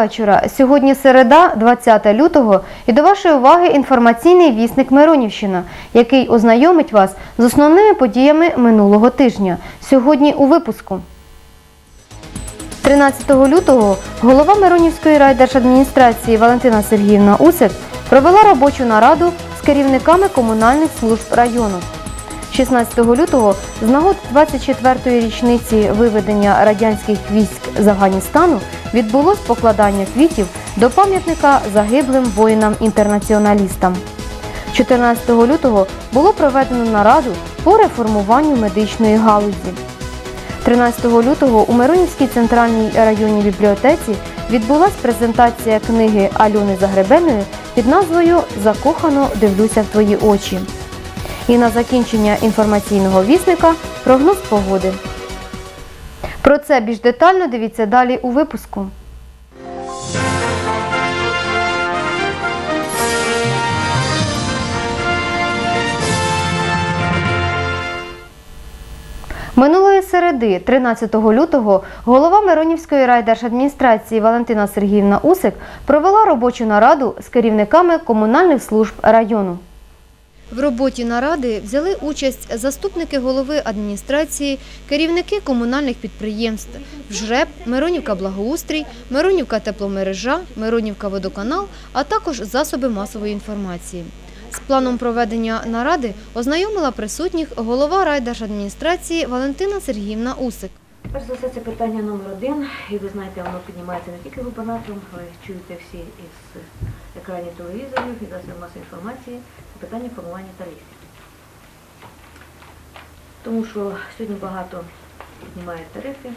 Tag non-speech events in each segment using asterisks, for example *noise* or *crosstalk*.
вечора. Сьогодні середа, 20 лютого, і до вашої уваги інформаційний вісник Миронівщина, який ознайомить вас з основними подіями минулого тижня. Сьогодні у випуску. 13 лютого голова Миронівської райдержадміністрації Валентина Сергіївна Усик провела робочу нараду з керівниками комунальних служб району. 16 лютого з нагод 24-ї річниці виведення радянських військ з Афганістану відбулось покладання квітів до пам'ятника загиблим воїнам-інтернаціоналістам. 14 лютого було проведено нараду по реформуванню медичної галузі. 13 лютого у Миронівській центральній районній бібліотеці відбулась презентація книги Альони Загребеної під назвою Закохано дивлюся в твої очі. І на закінчення інформаційного вісника прогноз погоди. Про це більш детально дивіться далі у випуску. Минулої середи, 13 лютого, голова Миронівської райдержадміністрації Валентина Сергіївна Усик провела робочу нараду з керівниками комунальних служб району. В роботі наради взяли участь заступники голови адміністрації, керівники комунальних підприємств ВЖРЕП, Миронівка Благоустрій, Миронівка Тепломережа, Миронівка Водоканал, а також засоби масової інформації. З планом проведення наради ознайомила присутніх голова райдержадміністрації Валентина Сергіївна Усик. Перш за все, це питання номер один, і ви знаєте, воно піднімається не тільки губернатором, ви чуєте всі із екранів телевізорів, і засобів масової інформації, питання формування тарифів. Тому що сьогодні багато піднімають тарифи. Е,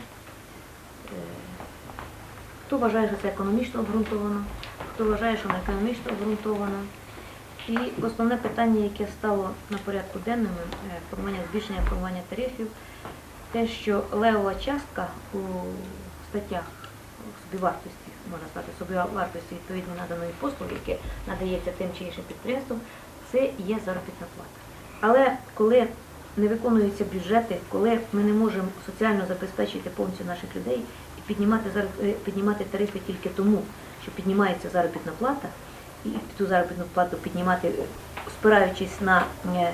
Хто вважає, що це економічно обґрунтовано, хто вважає, що не економічно обґрунтовано. І основне питання, яке стало на порядку денному, е, формування збільшення формування тарифів, те, що левова частка у статтях собівартості, можна сказати, собівартості відповідно наданої послуги, яке надається тим чи іншим підприємством, це є заробітна плата. Але коли не виконуються бюджети, коли ми не можемо соціально забезпечити повністю наших людей і піднімати, е, піднімати тарифи тільки тому, що піднімається заробітна плата, і ту заробітну плату піднімати, спираючись на е,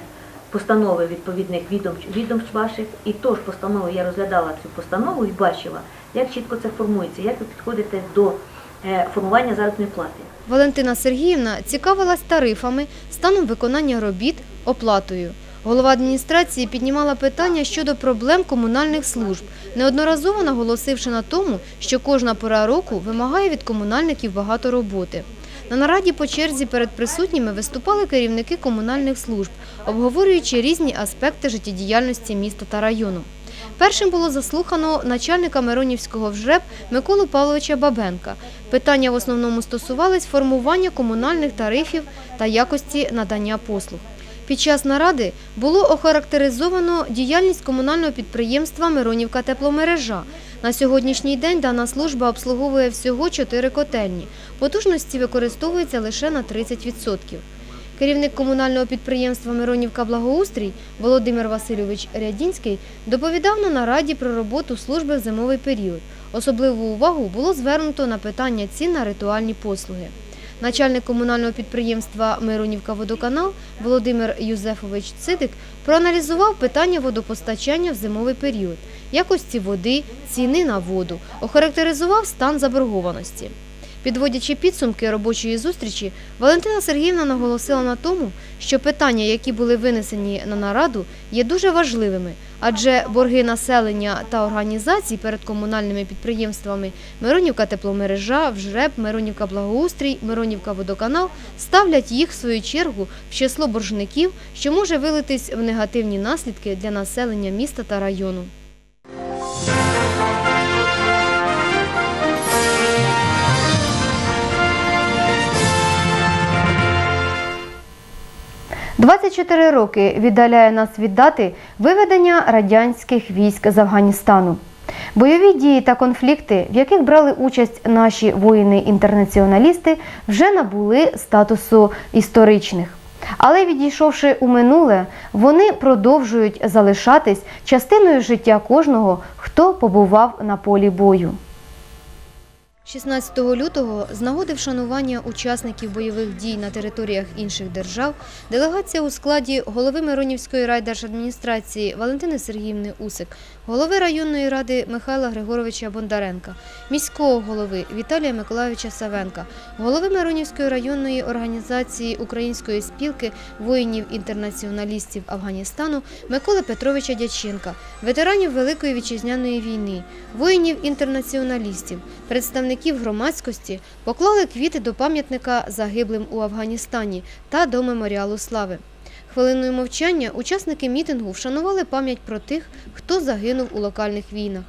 постанови відповідних відомств, відомств ваших, і тож постанови я розглядала цю постанову і бачила, як чітко це формується, як ви підходите до формування заробітної плати. Валентина Сергіївна цікавилась тарифами, станом виконання робіт, оплатою. Голова адміністрації піднімала питання щодо проблем комунальних служб, неодноразово наголосивши на тому, що кожна пора року вимагає від комунальників багато роботи. На нараді по черзі перед присутніми виступали керівники комунальних служб, обговорюючи різні аспекти життєдіяльності міста та району. Першим було заслухано начальника Миронівського ВЖРЕП Миколу Павловича Бабенка. Питання в основному стосувались формування комунальних тарифів та якості надання послуг. Під час наради було охарактеризовано діяльність комунального підприємства Миронівка Тепломережа. На сьогоднішній день дана служба обслуговує всього чотири котельні. Потужності використовуються лише на 30%. Керівник комунального підприємства Миронівка Благоустрій Володимир Васильович Рядінський доповідав на нараді про роботу служби в зимовий період. Особливу увагу було звернуто на питання цін на ритуальні послуги. Начальник комунального підприємства Миронівка Водоканал Володимир Юзефович Цидик проаналізував питання водопостачання в зимовий період, якості води, ціни на воду, охарактеризував стан заборгованості. Підводячи підсумки робочої зустрічі, Валентина Сергіївна наголосила на тому, що питання, які були винесені на нараду, є дуже важливими, адже борги населення та організацій перед комунальними підприємствами Миронівка тепломережа, ВЖРЕП, Миронівка благоустрій, Миронівка водоканал ставлять їх в свою чергу в число боржників, що може вилитись в негативні наслідки для населення міста та району. «24 роки віддаляє нас від дати виведення радянських військ з Афганістану. Бойові дії та конфлікти, в яких брали участь наші воїни-інтернаціоналісти, вже набули статусу історичних. Але відійшовши у минуле, вони продовжують залишатись частиною життя кожного, хто побував на полі бою. 16 лютого з нагоди вшанування учасників бойових дій на територіях інших держав делегація у складі голови Миронівської райдержадміністрації Валентини Сергіївни Усик, голови районної ради Михайла Григоровича Бондаренка, міського голови Віталія Миколайовича Савенка, голови Миронівської районної організації Української спілки воїнів-інтернаціоналістів Афганістану Миколи Петровича Дяченка, ветеранів Великої вітчизняної війни, воїнів-інтернаціоналістів, представників громадськості поклали квіти до пам'ятника загиблим у Афганістані та до меморіалу слави. Хвилиною мовчання учасники мітингу вшанували пам'ять про тих, хто загинув у локальних війнах.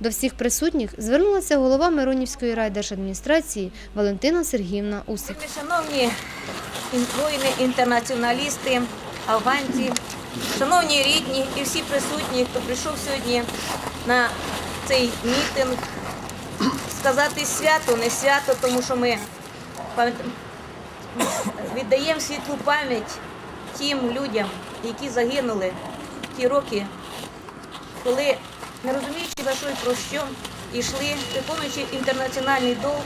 До всіх присутніх звернулася голова Миронівської райдержадміністрації Валентина Сергіївна Усик. Шановні воїни, інтернаціоналісти, афганці, шановні рідні і всі присутні, хто прийшов сьогодні на цей мітинг, сказати свято, не свято, тому що ми віддаємо світлу пам'ять тим людям, які загинули в ті роки, коли, не розуміючи за що і про що, йшли, виконуючи інтернаціональний долг,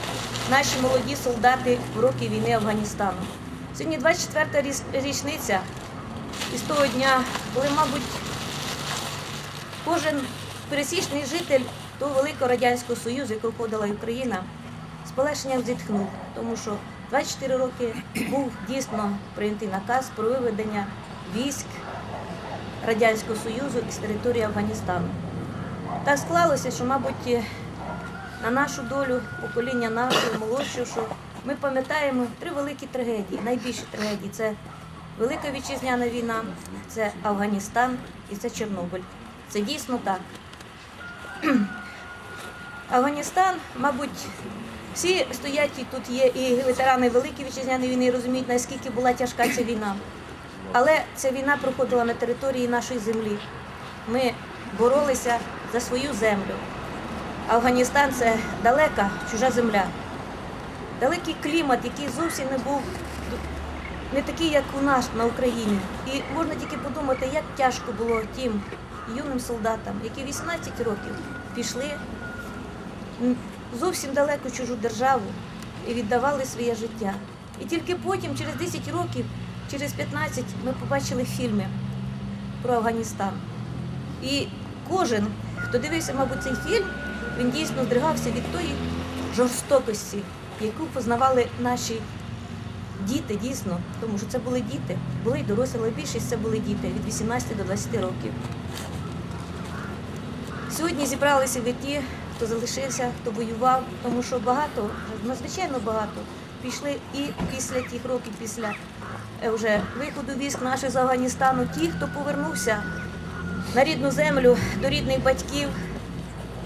наші молоді солдати в роки війни Афганістану. Сьогодні 24-та ріс- річниця із того дня, коли, мабуть, кожен пересічний житель того великого радянського союзу, який входила Україна, з полегшенням зітхнув, тому що 24 роки був дійсно прийнятий наказ про виведення військ Радянського Союзу із території Афганістану. Так склалося, що, мабуть, на нашу долю, покоління нашого, молодшого, що ми пам'ятаємо три великі трагедії. Найбільші трагедії це Велика Вітчизняна війна, це Афганістан і це Чорнобиль. Це дійсно так. Афганістан, мабуть, всі стоять і тут є і ветерани Великої Вітчизняної війни, розуміють, наскільки була тяжка ця війна. Але ця війна проходила на території нашої землі. Ми боролися за свою землю. Афганістан це далека чужа земля. Далекий клімат, який зовсім не був не такий, як у нас на Україні. І можна тільки подумати, як тяжко було тим юним солдатам, які 18 років пішли зовсім далеко чужу державу і віддавали своє життя. І тільки потім, через 10 років, через 15, ми побачили фільми про Афганістан. І кожен, хто дивився, мабуть, цей фільм, він дійсно здригався від тої жорстокості, яку познавали наші діти, дійсно, тому що це були діти, були й дорослі, але більшість це були діти від 18 до 20 років. Сьогодні зібралися ви ті, хто залишився, хто воював, тому що багато, надзвичайно багато, пішли і після тих років, після е, вже виходу військ наших з Афганістану, ті, хто повернувся на рідну землю до рідних батьків,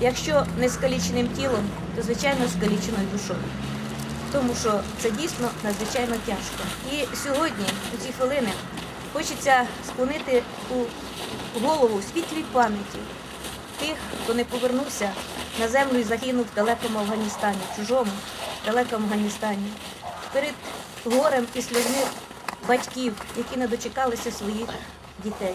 якщо не скаліченим тілом, то звичайно скаліченою душою. Тому що це дійсно надзвичайно тяжко. І сьогодні, у ці хвилини, хочеться склонити у голову світлій пам'яті тих, хто не повернувся на землю і загинув в далекому Афганістані, чужому далекому Афганістані, перед горем і сльозми батьків, які не дочекалися своїх дітей.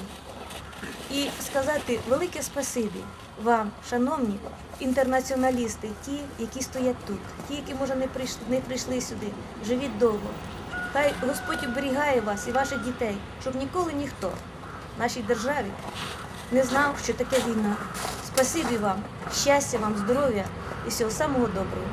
І сказати велике спасибі вам, шановні інтернаціоналісти, ті, які стоять тут, ті, які, може, не прийшли, не прийшли сюди, живіть довго. Хай Господь оберігає вас і ваших дітей, щоб ніколи ніхто в нашій державі не знав, що таке війна. Спасибі вам, щастя вам, здоров'я і всього самого доброго.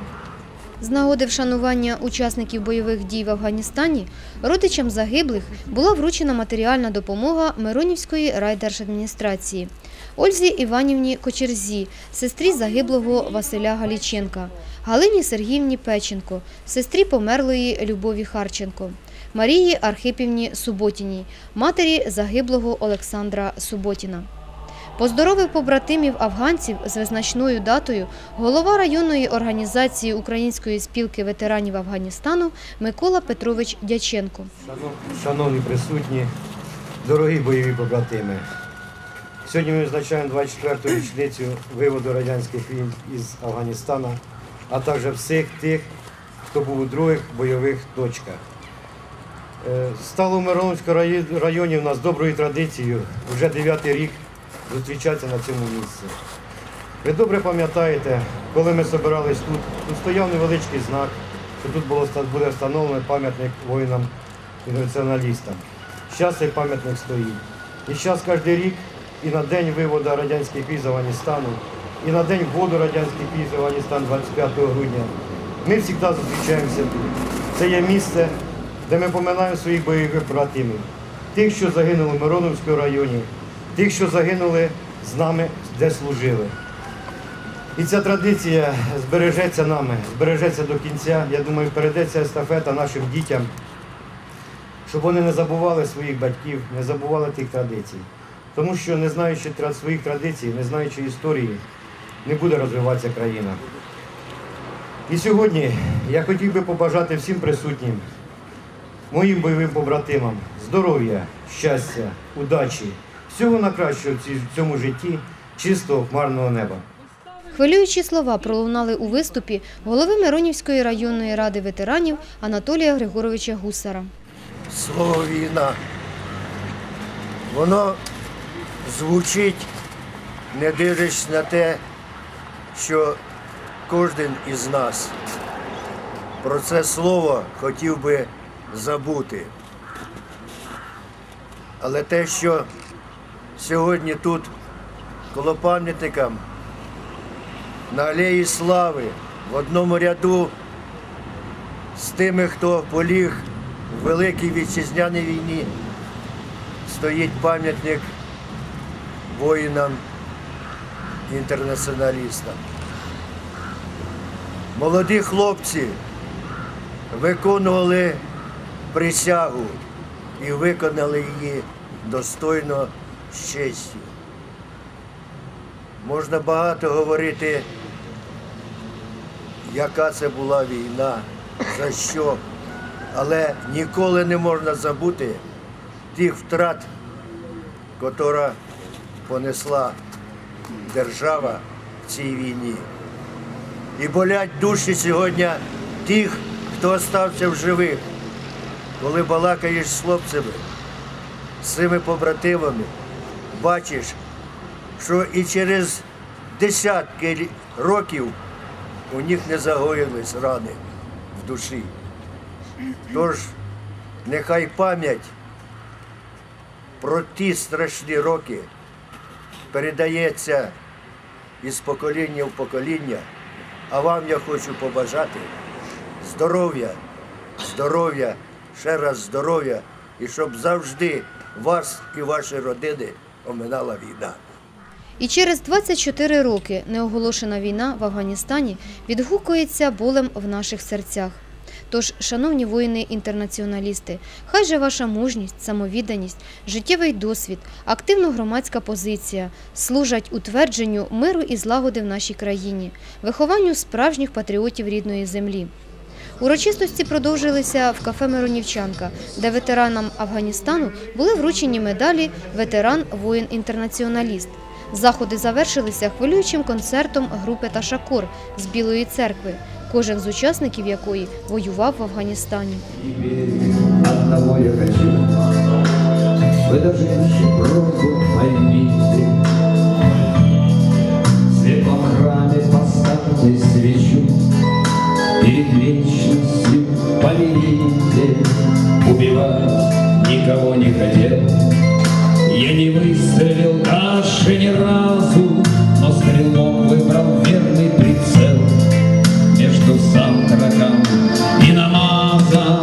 З нагоди вшанування учасників бойових дій в Афганістані родичам загиблих була вручена матеріальна допомога Миронівської райдержадміністрації. Ользі Іванівні Кочерзі, сестрі загиблого Василя Галіченка, Галині Сергіївні Печенко, сестрі померлої Любові Харченко, Марії Архипівні Суботіній, матері загиблого Олександра Суботіна. Поздоровив побратимів афганців з визначною датою голова районної організації Української спілки ветеранів Афганістану Микола Петрович Дяченко. Шановні присутні, дорогі бойові побратими. Сьогодні ми відзначаємо 24-ту річницю виводу радянських військ із Афганістана, а також всіх тих, хто був у других бойових точках. Е, Стало в Мироновському районі у нас доброю традицією вже дев'ятий рік зустрічатися на цьому місці. Ви добре пам'ятаєте, коли ми збирались тут, тут стояв невеличкий знак, що тут було, буде встановлений пам'ятник воїнам-інтернаціоналістам. Зараз цей пам'ятник стоїть. І зараз кожен рік і на день виводу радянських військ з Афганістану, і на день вводу радянських військ з Афганістан 25 грудня ми завжди зустрічаємося тут. Це є місце, де ми поминаємо своїх бойових братимів, тих, що загинули в Мироновському районі, тих, що загинули з нами, де служили. І ця традиція збережеться нами, збережеться до кінця. Я думаю, передається естафета нашим дітям, щоб вони не забували своїх батьків, не забували тих традицій. Тому що, не знаючи своїх традицій, не знаючи історії, не буде розвиватися країна. І сьогодні я хотів би побажати всім присутнім, моїм бойовим побратимам, здоров'я, щастя, удачі, всього найкращого в ці- в цьому житті, чистого хмарного неба. Хвилюючі слова пролунали у виступі голови Миронівської районної ради ветеранів Анатолія Григоровича Гусара. слово війна. Воно звучить, не дивлячись на те, що кожен із нас про це слово хотів би забути. Але те, що сьогодні тут коло пам'ятника на Алеї Слави в одному ряду з тими, хто поліг в Великій Вітчизняній війні, стоїть пам'ятник воїнам інтернаціоналістам. Молоді хлопці виконували присягу і виконали її достойно з честю. Можна багато говорити, яка це була війна, за що, але ніколи не можна забути тих втрат, котра понесла держава в цій війні. І болять душі сьогодні тих, хто остався в живих, коли балакаєш з хлопцями, з цими побратимами, бачиш, що і через десятки років у них не загоїлись рани в душі. Тож нехай пам'ять про ті страшні роки передається із покоління в покоління, а вам я хочу побажати здоров'я, здоров'я, ще раз здоров'я, і щоб завжди вас і ваші родини оминала війна. І через 24 роки неоголошена війна в Афганістані відгукується болем в наших серцях. Тож, шановні воїни-інтернаціоналісти, хай же ваша мужність, самовідданість, життєвий досвід, активна громадська позиція служать утвердженню миру і злагоди в нашій країні, вихованню справжніх патріотів рідної землі. Урочистості продовжилися в кафе Миронівчанка, де ветеранам Афганістану були вручені медалі Ветеран воїн-інтернаціоналіст. Заходи завершилися хвилюючим концертом групи Ташакор з Білої церкви, кожен з учасників якої воював в Афганістані. Поймите В храме поставьте свечу никого не хотел. Я не выстрелил даже ни разу Но стрелок выбрал верный прицел Между завтраком и намазом.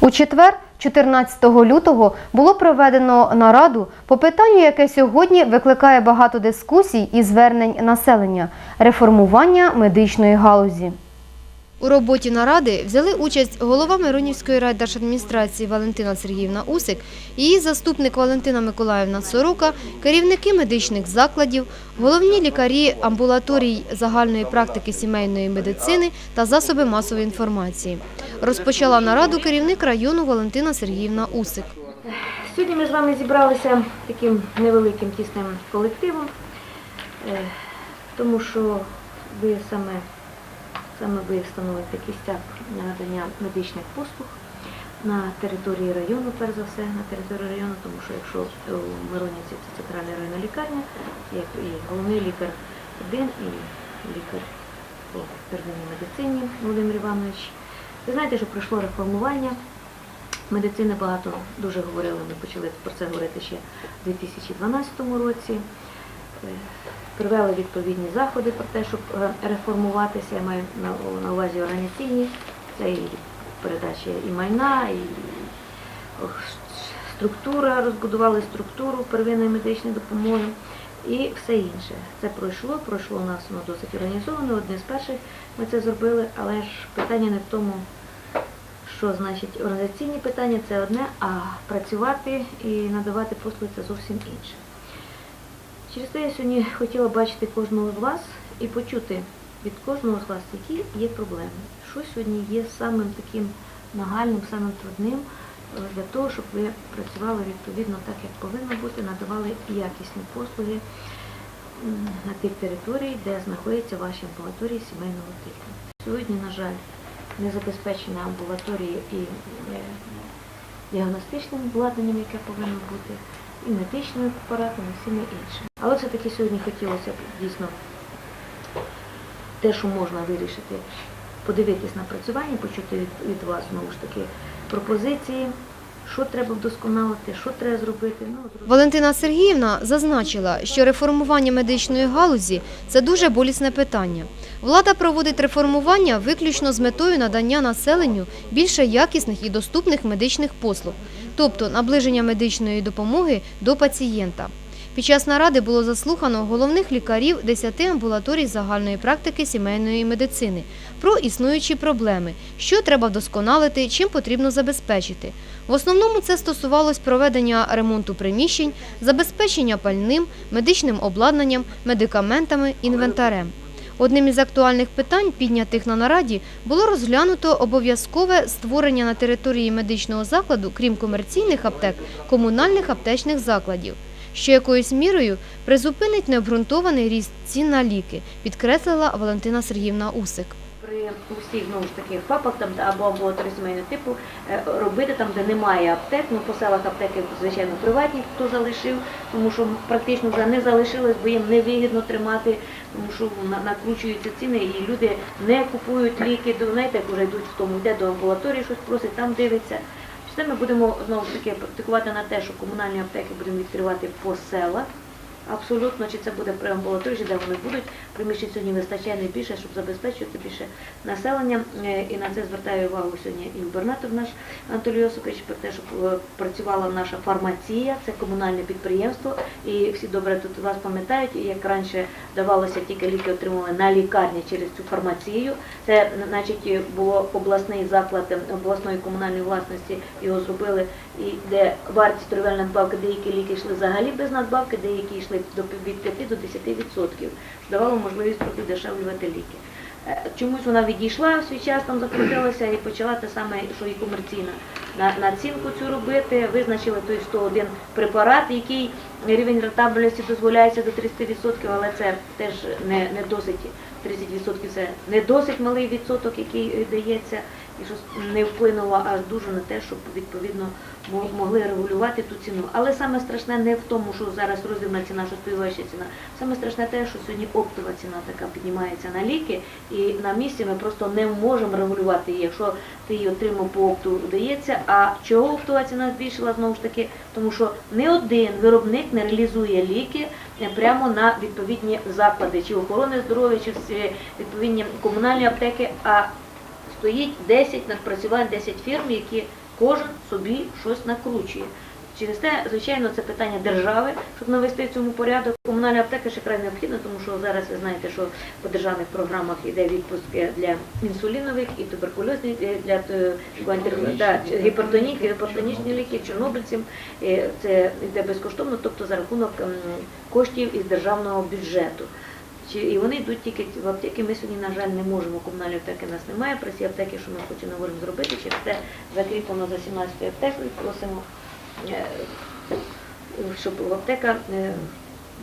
У четвер, 14 лютого, було проведено нараду по питанню, яке сьогодні викликає багато дискусій і звернень населення реформування медичної галузі. У роботі наради взяли участь голова Миронівської райдержадміністрації Валентина Сергіївна Усик, її заступник Валентина Миколаївна Сорока, керівники медичних закладів, головні лікарі амбулаторій загальної практики сімейної медицини та засоби масової інформації. Розпочала нараду керівник району Валентина Сергіївна Усик. Сьогодні ми з вами зібралися таким невеликим тісним колективом, е, тому що ви саме саме ви встановите кістяк надання медичних послуг на території району, перш за все, на території району, тому що якщо у Миронівці це центральна районна лікарня, як і головний лікар один, і лікар по первинній медицині Володимир Іванович. Ви знаєте, що пройшло реформування медицини багато дуже говорили. Ми почали про це говорити ще в 2012 році. Е, Привели відповідні заходи про те, щоб е, реформуватися. Я маю на увазі організаційні, це і передача і майна, і структура, розбудували структуру первинної медичної допомоги і все інше. Це пройшло, пройшло у нас воно досить організовано. Одне з перших ми це зробили, але ж питання не в тому, що значить організаційні питання це одне, а працювати і надавати послуги це зовсім інше. Через те я сьогодні хотіла бачити кожного з вас і почути від кожного з вас, які є проблеми, що сьогодні є самим таким нагальним, самим трудним е, для того, щоб ви працювали відповідно так, як повинно бути, надавали якісні послуги на тих територіях, де знаходяться ваші амбулаторії сімейного типу. Сьогодні, на жаль, не забезпечена амбулаторії і е, діагностичним обладнанням, яке повинно бути, і медичними апаратами, і всіми іншими. Але все-таки сьогодні хотілося б дійсно те, що можна вирішити, подивитись на працювання, почути від вас знову ж таки пропозиції, що треба вдосконалити, що треба зробити. Ну, Валентина Сергіївна зазначила, що реформування медичної галузі це дуже болісне питання. Влада проводить реформування виключно з метою надання населенню більше якісних і доступних медичних послуг, тобто наближення медичної допомоги до пацієнта. Під час наради було заслухано головних лікарів 10 амбулаторій загальної практики сімейної медицини про існуючі проблеми, що треба вдосконалити, чим потрібно забезпечити. В основному це стосувалось проведення ремонту приміщень, забезпечення пальним, медичним обладнанням, медикаментами, інвентарем. Одним із актуальних питань, піднятих на нараді, було розглянуто обов'язкове створення на території медичного закладу, крім комерційних аптек, комунальних аптечних закладів, що якоюсь мірою призупинить необґрунтований ріст цін на ліки, підкреслила Валентина Сергіївна Усик. при усіх знову ж таки ФАПах там або амбулаторії сімейного типу е, робити там, де немає аптек. Ну по селах аптеки, звичайно, приватні, хто залишив, тому що практично вже не залишилось, бо їм невигідно тримати, тому що на- накручуються ціни, і люди не купують ліки. До знаєте, як вже йдуть в тому, йде до амбулаторії, щось просить, там дивиться. Все ми будемо знову ж таки практикувати на те, що комунальні аптеки будемо відкривати по селах. Абсолютно, чи це буде при амбулаторії, де вони будуть. Приміщень сьогодні вистачає найбільше, щоб забезпечувати більше населення. Е, І на це звертає увагу сьогодні і губернатор наш Анатолій Йосипович про те, щоб е, працювала наша фармація, це комунальне підприємство. І всі добре тут вас пам'ятають, як раніше давалося тільки ліки отримували на лікарні через цю фармацію. Це значить було обласний заклад е, обласної комунальної власності, його зробили, і де вартість торговельної надбавки, деякі ліки йшли взагалі без надбавки, деякі йшли від 5 до 10 відсотків, що давало можливість трохи дешевлювати ліки. Е, Чомусь вона відійшла в свій час, там закрутилася і почала те саме, що і комерційна на націнку цю робити. Визначили той 101 препарат, який рівень рентабельності дозволяється до 30%, але це теж не, не досить 30% це не досить малий відсоток, який дається, і що не вплинуло аж дуже на те, щоб відповідно могли регулювати ту ціну. Але саме страшне не в тому, що зараз роздрібна ціна, що співаюча ціна. Саме страшне те, що сьогодні оптова ціна така піднімається на ліки, і на місці ми просто не можемо регулювати її. Якщо ти її отримав по опту, вдається. А чого оптова ціна збільшила знову ж таки? Тому що не один виробник не реалізує ліки е, прямо на відповідні заклади, чи охорони здоров'я, чи відповідні комунальні аптеки. А стоїть 10 надпрацювань, 10 фірм, які кожен собі щось накручує. Через те, звичайно, це питання держави, щоб навести в цьому порядок. Комунальна аптека ще край необхідна, тому що зараз ви знаєте, що по державних програмах йде відпуск для інсулінових і туберкульозних е, для е, да, гіпертонік, гіпертонічні ліки, чорнобильцям. Е, Це йде безкоштовно, тобто за рахунок коштів із державного бюджету. Чи і вони йдуть тільки в аптеки. Ми сьогодні, на жаль, не можемо. Комунальної аптеки нас немає. При цій аптеки, що ми хочемо можемо зробити, через це закріплено за 17 аптекою. Просимо, е, щоб аптека е,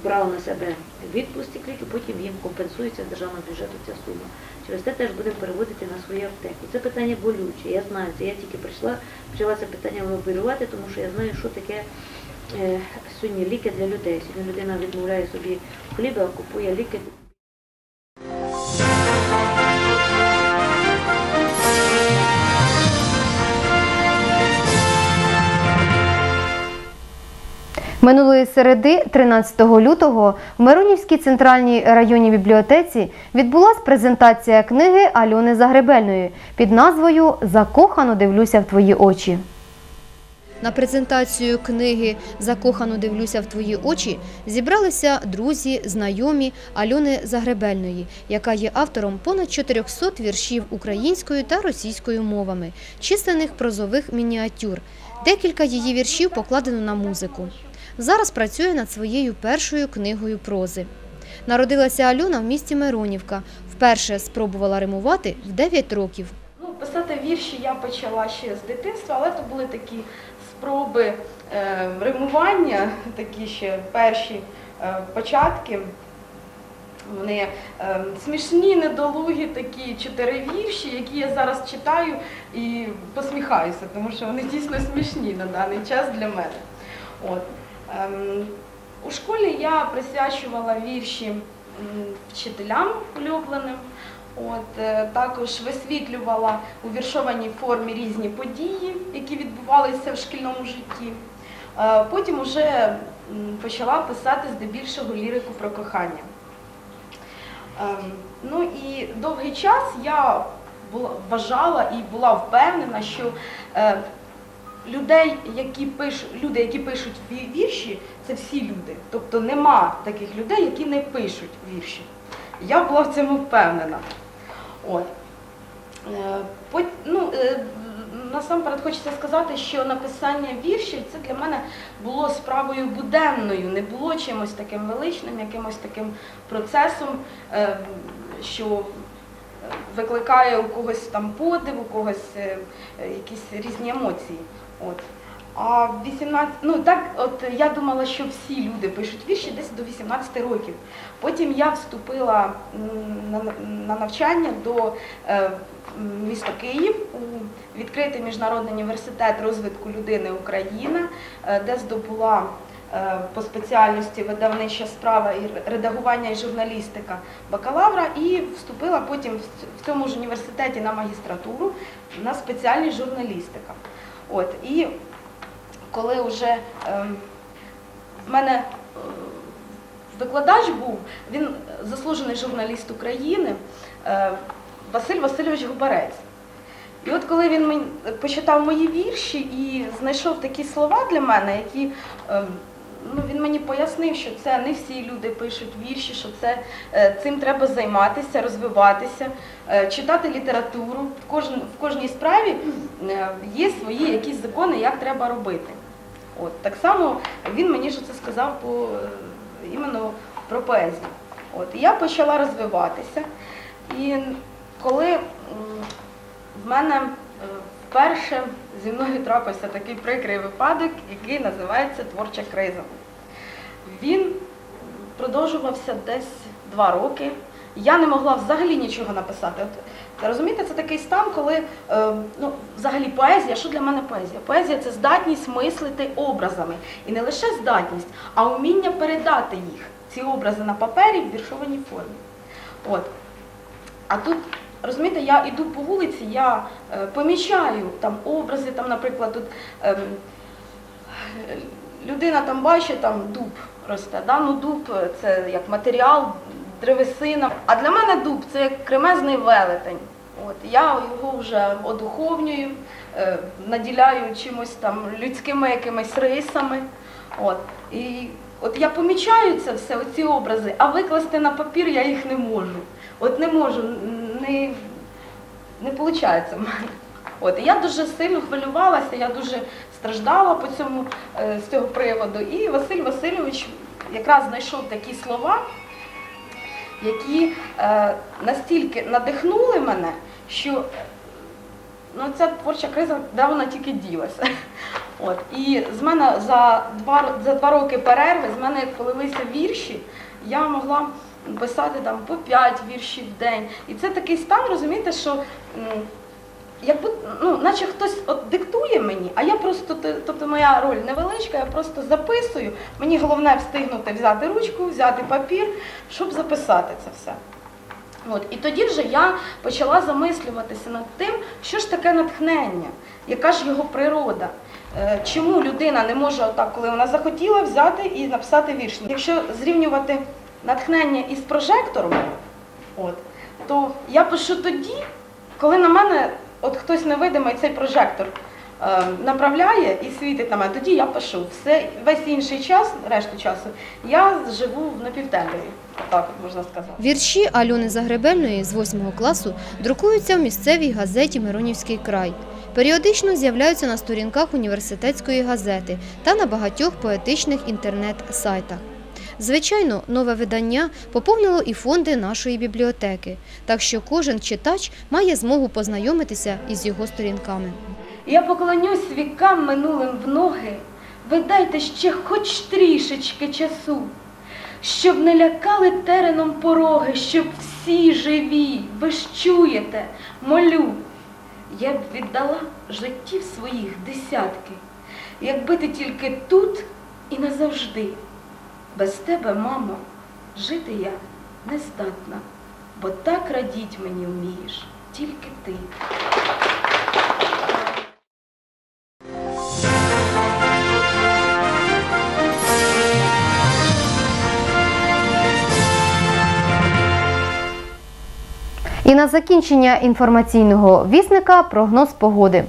брали на себе відпуск ці ліки, потім їм компенсується з державного бюджету ця сума. Через те теж будемо переводити на свої аптеки. Це питання болюче. Я знаю, це я тільки прийшла, почала це питання лобірувати, тому що я знаю, що таке сьогодні ліки для людей. Сьогодні людина відмовляє собі хліба, купує ліки. Минулої середи, 13 лютого, в Миронівській центральній районній бібліотеці відбулася презентація книги Альони Загребельної під назвою Закохано дивлюся в твої очі. На презентацію книги Закохано дивлюся в твої очі зібралися друзі, знайомі Альони Загребельної, яка є автором понад 400 віршів українською та російською мовами, численних прозових мініатюр. Декілька її віршів покладено на музику. Зараз працює над своєю першою книгою прози. Народилася Альона в місті Миронівка. Вперше спробувала римувати в 9 років. Ну, писати вірші я почала ще з дитинства, але то були такі спроби е, римування, такі ще перші е, початки. Вони е, смішні, недолугі такі чотири вірші, які я зараз читаю і посміхаюся, тому що вони дійсно смішні на даний час для мене. От. Ем, у школі я присвячувала вірші вчителям улюбленим. От, е, також висвітлювала у віршованій формі різні події, які відбувалися в шкільному житті. Е, Потім вже почала писати здебільшого лірику про кохання. Ем, Ну і довгий час я вважала і була впевнена, що е, людей, які пишуть, люди, які пишуть вірші, це всі люди. Тобто нема таких людей, які не пишуть вірші. Я була в цьому впевнена. От. Е, ну, е, насамперед хочеться сказати, що написання віршів це для мене було справою буденною, не було чимось таким величним, якимось таким процесом, е, що викликає у когось там подив, у когось якісь різні емоції. От. А 18, ну так, от я думала, що всі люди пишуть вірші десь до 18 років. Потім я вступила на, на навчання до е, міста Київ у відкритий міжнародний університет розвитку людини Україна, е, де здобула е, по спеціальності видавнича справа і редагування і журналістика бакалавра, і вступила потім в цьому ж університеті на магістратуру на спеціальність журналістика. От і коли вже ем, в мене е, викладач був, він заслужений журналіст України е, Василь Васильович Губарець. І от коли він почитав мої вірші і знайшов такі слова для мене, які ем, ну, він мені пояснив, що це не всі люди пишуть вірші, що це е, цим треба займатися, розвиватися, читати літературу. В, кожн, в кожній справі є свої якісь закони, як треба робити. От так само він мені ж це сказав по е, іменно про поезію. От я почала розвиватися. І коли в мене е, вперше зі мною трапився такий прикрий випадок, який називається творча криза. Він продовжувався десь два роки. Я не могла взагалі нічого написати. От, розумієте, це такий стан, коли е, ну, взагалі поезія, що для мене поезія? Поезія це здатність мислити образами. І не лише здатність, а вміння передати їх, ці образи на папері в віршованій формі. От. А тут, розумієте, я йду по вулиці, я е, помічаю там образи, там, наприклад, тут е, людина там бачить, там дуб росте. Да? Ну, дуб це як матеріал, древесина. А для мене дуб це як кремезний велетень. От, я його вже одуховнюю, е, наділяю чимось там людськими якимись рисами. От. І от я помічаю це все, оці образи, а викласти на папір я їх не можу. От не можу, не, не виходить в мене. От, я дуже сильно хвилювалася, я дуже страждала по цьому, е, з цього приводу. І Василь Васильович якраз знайшов такі слова, які е, настільки надихнули мене, що ну, ця творча криза, де вона тільки ділася. *laughs* От. І з мене за два, за два роки перерви з мене полилися вірші, я могла писати там по п'ять віршів в день. І це такий стан, розумієте, що м, як будь- ну, наче хтось от диктує мені, а я просто, тобто моя роль невеличка, я просто записую. Мені головне встигнути взяти ручку, взяти папір, щоб записати це все. От, і тоді вже я почала замислюватися над тим, що ж таке натхнення, яка ж його природа. Е, Чому людина не може отак, коли вона захотіла, взяти і написати вірш? Якщо зрівнювати натхнення із прожектором, от, то я пишу тоді, коли на мене от хтось невидимий цей прожектор е, направляє і світить на мене, тоді я пишу. Все, весь інший час, решту часу, я живу в напівтемряві, так можна сказати. Вірші Альони Загребельної з 8 класу друкуються в місцевій газеті Миронівський край. Періодично з'являються на сторінках університетської газети та на багатьох поетичних інтернет-сайтах. Звичайно, нове видання поповнило і фонди нашої бібліотеки, так що кожен читач має змогу познайомитися із його сторінками. Я поклонюсь вікам минулим в ноги, ви дайте ще хоч трішечки часу, щоб не лякали тереном пороги, щоб всі живі, ви ж чуєте, молю. Я б віддала життів своїх десятки, якби ти тільки тут і назавжди. Без тебе, мамо, жити я не здатна, бо так радіть мені вмієш тільки ти. І на закінчення інформаційного вісника прогноз погоди.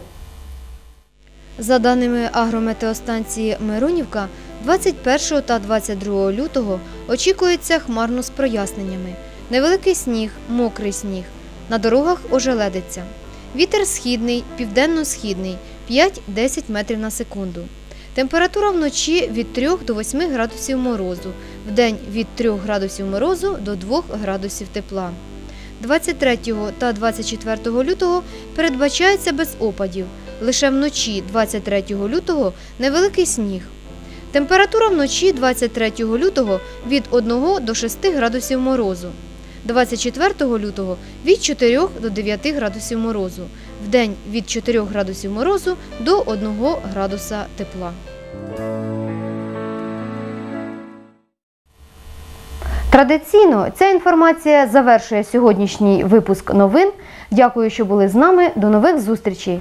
За даними агрометеостанції Миронівка, 21 та 22 лютого очікується хмарно з проясненнями. Невеликий сніг, мокрий сніг. На дорогах ожеледиться. Вітер східний, південно-східний 5-10 метрів на секунду. Температура вночі від 3 до 8 градусів морозу, вдень від 3 градусів морозу до 2 градусів тепла. 23 та 24 лютого передбачається без опадів. Лише вночі 23 лютого невеликий сніг. Температура вночі 23 лютого від 1 до 6 градусів морозу. 24 лютого від 4 до 9 градусів морозу. Вдень від 4 градусів морозу до 1 градуса тепла. Традиційно ця інформація завершує сьогоднішній випуск новин. Дякую, що були з нами. До нових зустрічей!